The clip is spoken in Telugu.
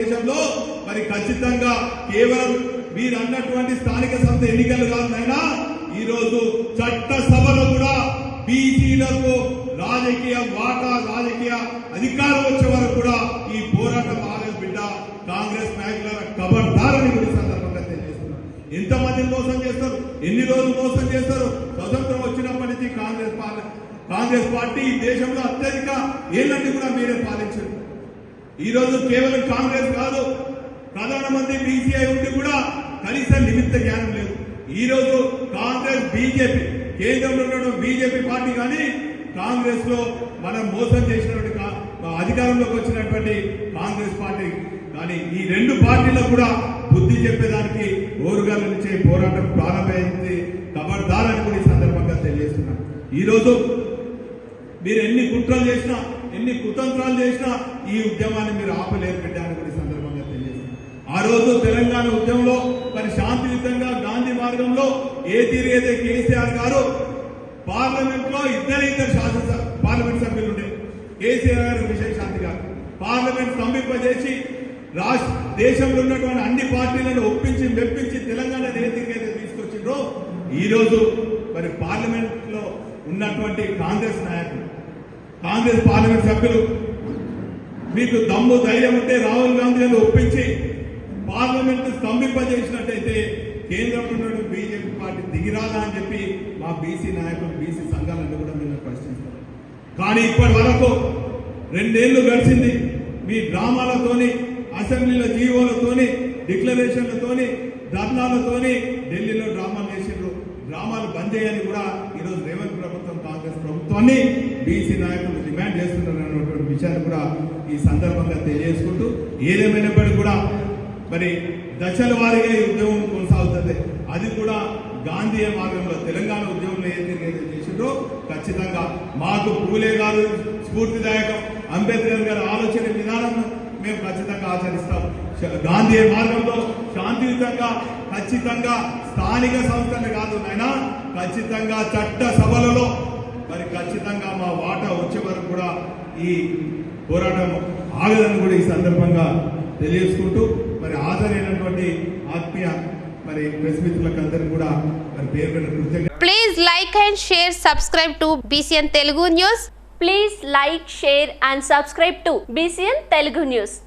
దేశంలో మరి ఖచ్చితంగా కేవలం మీరు అన్నటువంటి స్థానిక సంస్థ ఎన్నికలు కాదునైనా ఈ రోజు చట్ట సభలో కూడా బీసీలకు రాజకీయ వాటా రాజకీయ అధికారం వచ్చే వరకు కూడా ఈ పోరాటం ఆగదు బిడ్డ. కాంగ్రెస్ నాయకుల కబర్దారని కూడా సందర్భంగా తెలియజేస్తున్నారు ఎంతమందిని మోసం చేస్తారు? ఎన్ని రోజులు మోసం చేస్తారు? స్వతంత్రం వచ్చినప్పటి నుంచి కాంగ్రెస్ పార్టీ కాంగ్రెస్ పార్టీ ఈ దేశంలో అత్యధిక ఏళ్ళని కూడా మీరే పాలించారు. ఈ రోజు కేవలం కాంగ్రెస్ కాదు ప్రధానమంత్రి బీసీఐ ఉండి కూడా కనీస నిమిత్త జ్ఞానం లేదు. ఈరోజు కాంగ్రెస్ బీజేపీ కేంద్రంలో ఉన్న బీజేపీ పార్టీ కానీ కాంగ్రెస్లో మనం మోసం చేసినటువంటి అధికారంలోకి వచ్చినటువంటి కాంగ్రెస్ పార్టీ కానీ ఈ రెండు పార్టీలకు కూడా బుద్ధి చెప్పేదానికి ఓరుగాల నుంచే పోరాటం ప్రారంభమైంది. ఖబర్దారని కూడా ఈ సందర్భంగా తెలియజేస్తున్నాను. ఈరోజు మీరు ఎన్ని కుట్రలు చేసినా ఎన్ని కుతంత్రాలు చేసినా ఈ ఉద్యమాన్ని మీరు ఆపలేరు పెట్టారని కూడా సందర్భంగా తెలియజేస్తారు ఆ రోజు తెలంగాణ ఉద్యమంలో మరి శాంతియుతంగా గాంధీ మార్గంలో ఏ కేసీఆర్ గారు పార్లమెంట్లో ఇద్దరు ఇద్దరు శాసన పార్లమెంట్ సభ్యులు ఉండే. కేసీఆర్ గారు విజయశాంతి గారు. పార్లమెంట్ స్తంభింపజేసి రాష్ట్ర దేశంలో ఉన్నటువంటి అన్ని పార్టీలను ఒప్పించి మెప్పించి తెలంగాణ ఏ తీసుకొచ్చిండ్రో ఈరోజు మరి పార్లమెంట్లో ఉన్నటువంటి కాంగ్రెస్ నాయకులు కాంగ్రెస్ పార్లమెంట్ సభ్యులు మీకు దమ్ము ధైర్యం ఉంటే రాహుల్ గాంధీ గారిని ఒప్పించి పార్లమెంట్ స్తంభింపజేసినట్టయితే కేంద్రంలో బీజేపీ పార్టీ దిగిరాదా అని చెప్పి మా బీసీ నాయకులు బీసీ సంఘాలను కూడా మిమ్మల్ని ప్రశ్నిస్తారు కానీ ఇప్పటి వరకు రెండేళ్ళు గడిచింది. మీ డ్రామాలతోని అసెంబ్లీలో జీవోలతోని డిక్లరేషన్లతోని ధర్నాలతోని ఢిల్లీలో డ్రామాలు చేసిండ్రు బంద్ చేయని కూడా ఈరోజు రేవంత్ ప్రభుత్వం కాంగ్రెస్ ప్రభుత్వాన్ని బీసీ నాయకులు డిమాండ్ చేస్తున్నారు అన్నటువంటి విషయాన్ని కూడా ఈ సందర్భంగా తెలియజేసుకుంటూ ఏదేమైనప్పటికీ కూడా మరి దశల వారిగా ఈ ఉద్యమం కొనసాగుతుంది. అది కూడా గాంధీ మార్గంలో తెలంగాణ ఉద్యమంలో ఏదైతే చేసిండ్రో ఖచ్చితంగా మాకు పూలే గారు స్ఫూర్తిదాయకం. అంబేద్కర్ గారి ఆలోచన విధానం మేము ఖచ్చితంగా ఆచరిస్తాం. గాంధీ మార్గం శాంతియుతంగా ఖచ్చితంగా స్థానిక సంస్థలు కాదు నాయన ఖచ్చితంగా చట్ట సభలలో మరి ఖచ్చితంగా మా వాటా వచ్చే వరకు కూడా ఈ పోరాటం ఆగదని కూడా ఈ సందర్భంగా తెలియజేసుకుంటూ మరి హాజరైనటువంటి ఆత్మీయ మరి ప్రెస్ మిత్రులకు అందరికీ కూడా మరి పేరు పేరు కృతజ్ఞతలు Please like and share, subscribe to BCN Telugu News. Please like, share and subscribe to BCN Telugu News.